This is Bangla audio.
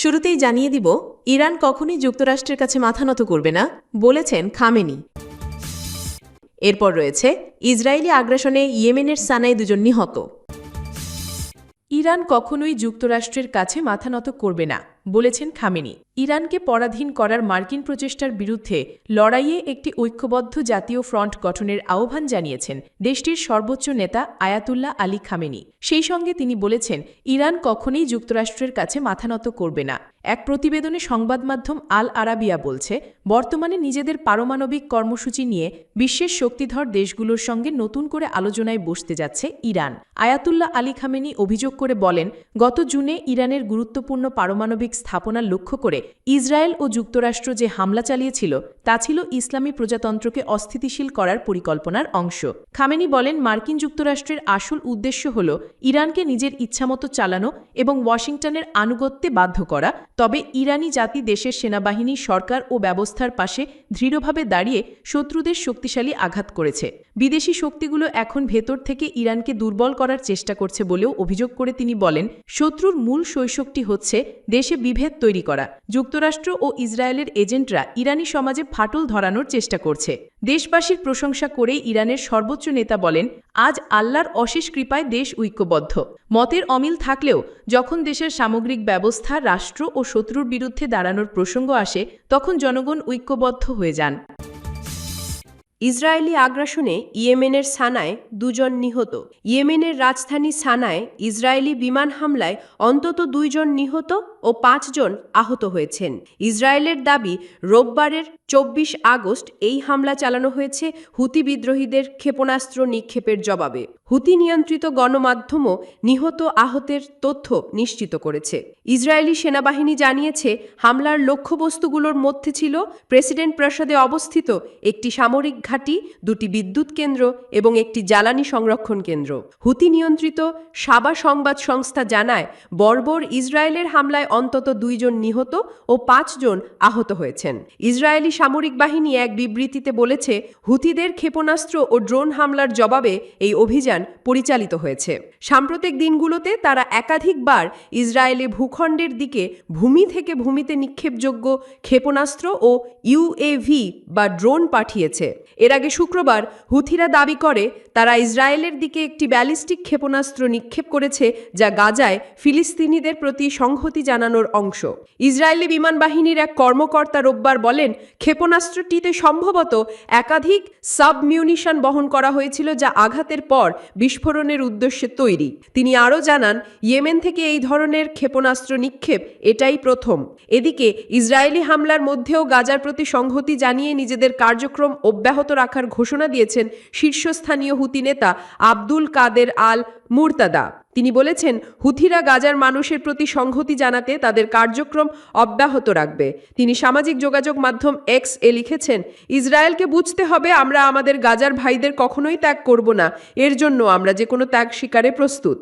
শুরুতেই জানিয়ে দিব, ইরান কখনই যুক্তরাষ্ট্রের কাছে মাথা নত করবে না, বলেছেন খামেনি। এরপর রয়েছে, ইসরায়েলি আগ্রাসনে ইয়েমেনের সানায় দুজন নিহত। ইরান কখনোই যুক্তরাষ্ট্রের কাছে মাথা নত করবে না। বলেছেন খামেনি। ইরানকে পরাধীন করার মার্কিন প্রচেষ্টার বিরুদ্ধে লড়াইয়ে একটি ঐক্যবদ্ধ জাতীয় ফ্রন্ট গঠনের আহ্বান জানিয়েছেন দেশটির সর্বোচ্চ নেতা আয়াতুল্লাহ আলী খামেনি। সেই সঙ্গে তিনি বলেছেন, ইরান কখনোই যুক্তরাষ্ট্রের কাছে মাথা নত করবে না। এক প্রতিবেদনে সংবাদ মাধ্যম আল আরাবিয়া বলছে, বর্তমানে নিজেদের পারমাণবিক কর্মসূচি নিয়ে বিশ্বের শক্তিধর দেশগুলোর সঙ্গে নতুন করে আলোচনায় বসতে যাচ্ছে ইরান। আয়াতুল্লাহ আলী খামেনি অভিযোগ করে বলেন, গত জুনে ইরানের গুরুত্বপূর্ণ পারমাণবিক স্থাপনা লক্ষ্য করে ইসরায়েল ও যুক্তরাষ্ট্র যে হামলা চালিয়েছিল তা ছিল ইসলামী প্রজাতন্ত্রকে অস্থিতিশীল করার পরিকল্পনার অংশ। খামেনি বলেন, মার্কিন যুক্তরাষ্ট্রের আসল উদ্দেশ্য হল ইরানকে নিজের ইচ্ছামতো চালানো এবং ওয়াশিংটনের আনুগত্যে বাধ্য করা। তবে ইরানি জাতি দেশের সেনাবাহিনী, সরকার ও ব্যবস্থার পাশে দৃঢ়ভাবে দাঁড়িয়ে শত্রুদের শক্তিশালী আঘাত করেছে। বিদেশি শক্তিগুলো এখন ভেতর থেকে ইরানকে দুর্বল করার চেষ্টা করছে বলেও অভিযোগ করে তিনি বলেন, শত্রুর মূল শৈশক্তি হচ্ছে দেশে বিভেদ তৈরি করা। যুক্তরাষ্ট্র ও ইসরায়েলের এজেন্টরা ইরানি সমাজে ফাটল ধরানোর চেষ্টা করছে। দেশবাসীর প্রশংসা করে ইরানের সর্বোচ্চ নেতা বলেন, আজ আল্লাহর অশেষ কৃপায় দেশ ঐক্যবদ্ধ। মতের অমিল থাকলেও যখন দেশের সামগ্রিক ব্যবস্থা, রাষ্ট্র ও শত্রুর বিরুদ্ধে দাঁড়ানোর প্রসঙ্গ আসে, তখন জনগণ ঐক্যবদ্ধ হয়ে যান। ইসরায়েলি আগ্রাসনে ইয়েমেনের সানায় দুজন নিহত। ইয়েমেনের রাজধানী সানায় ইসরায়েলি বিমান হামলায় অন্তত দুইজন নিহত ও পাঁচজন আহত হয়েছেন। ইসরায়েলের দাবি, রোববারের চব্বিশ আগস্ট এই হামলা চালানো হয়েছে হুতি বিদ্রোহীদের ক্ষেপণাস্ত্র নিক্ষেপের জবাবে। হুতি নিয়ন্ত্রিত গণমাধ্যমও নিহত আহতের তথ্য নিশ্চিত করেছে। ইসরায়েলি সেনাবাহিনী জানিয়েছে, হামলার লক্ষ্যবস্তুগুলোর মধ্যে ছিল প্রেসিডেন্ট প্রাসাদে অবস্থিত একটি সামরিক ঘাঁটি, দুটি বিদ্যুৎ কেন্দ্র এবং একটি জ্বালানি সংরক্ষণ কেন্দ্র। হুতি নিয়ন্ত্রিত সাবা সংবাদ সংস্থা জানায়, বর্বর ইসরায়েলের হামলায় অন্তত দুইজন নিহত ও পাঁচজন আহত হয়েছেন। ইসরায়েলি সামরিক বাহিনী এক বিবৃতিতে বলেছে, হুতিদের ক্ষেপণাস্ত্র ও ড্রোন হামলার জবাবে এই অভিযান পরিচালিত হয়েছে। সাম্প্রতিক দিনগুলোতে তারা একাধিকবার ইসরায়েলে ভূখণ্ডের দিকে ভূমি থেকে ভূমিতে নিক্ষেপযোগ্য ক্ষেপণাস্ত্র ও ইউএভি বা ড্রোন পাঠিয়েছে। এর আগে শুক্রবার হুথিরা দাবি করে, তারা ইসরায়েলের দিকে একটি ব্যালিস্টিক ক্ষেপণাস্ত্র নিক্ষেপ করেছে যা গাজায় ফিলিস্তিনিদের প্রতি সংহতি জানানোর অংশ। ইসরায়েলি বিমান বাহিনীর এক কর্মকর্তা রোববার বলেন, ক্ষেপণাস্ত্রটিতে সম্ভবত একাধিক সাবমিউনিশন বহন করা হয়েছিল যা আঘাতের পর বিস্ফোরণের উদ্দেশ্যে তৈরি। তিনি আরও জানান, ইয়েমেন থেকে এই ধরনের ক্ষেপণাস্ত্র নিক্ষেপ এটাই প্রথম। এদিকে ইসরায়েলি হামলার মধ্যেও গাজার প্রতি সংহতি জানিয়ে নিজেদের কার্যক্রম অব্যাহত রাখার ঘোষণা দিয়েছেন শীর্ষস্থানীয় হুতি নেতা আব্দুল কাদের আল মুরতাদা। তিনি বলেছেন, হুথিরা গাজার মানুষের প্রতি সংহতি জানাতে তাদের কার্যক্রম অব্যাহত রাখবে। তিনি সামাজিক যোগাযোগ মাধ্যম এক্স এ লিখেছেন, ইসরায়েলকে বুঝতে হবে আমরা আমাদের গাজার ভাইদের কখনোই ত্যাগ করব না। এর জন্য আমরা যে কোনো ত্যাগ স্বীকারে প্রস্তুত।